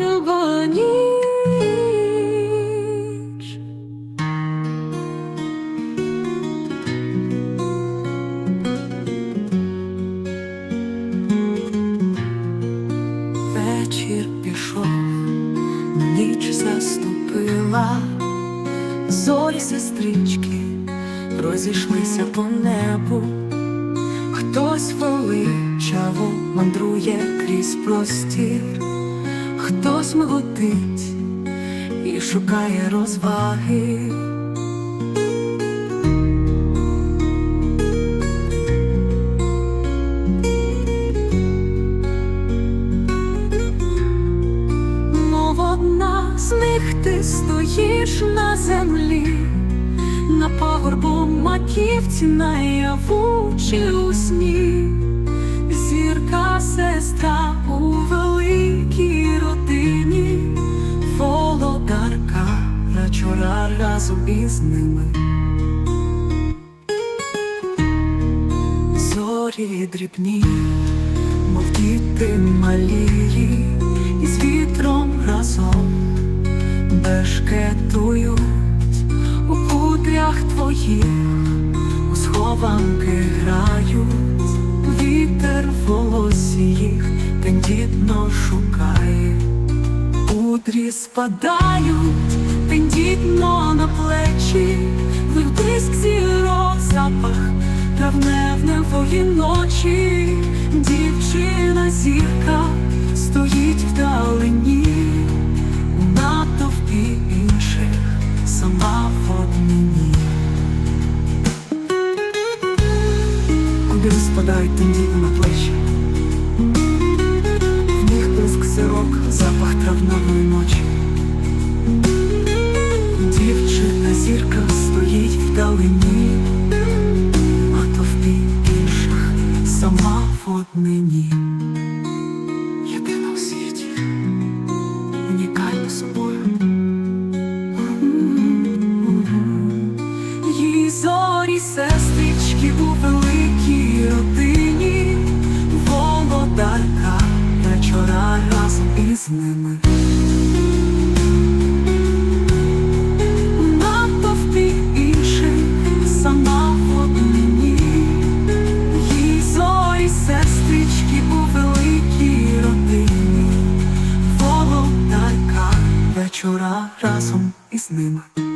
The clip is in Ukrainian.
неба ніч. Вечір пішов, ніч заступила, зорі сестрички розійшлися по небу, хтось величаво мандрує крізь простір, хтось і шукає розваги. Мов одна з них ти стоїш на землі, на пагорбу маківці наяву чи у сні, зірка сестра у разом із ними. Зорі дрібні, мов діти малі, і з вітром разом бешкетують у кудрях твоїх, у схованки грають, вітер волосі їх тендітно шукає, кудрі спадають тендітно травневневої ночі, дівчина зірка стоїть вдалині, у натовпі інших сама в однині. Куди спадають тендітно на плечі, в них блиск зірок, запах травневої ночі. Дівчина зірка стоїть вдалині, сама однині. Єдина в світі, унікальна собою. Її зорі сестрички у великій родині, володарка вечора разом із ними. Вечора разом із ними.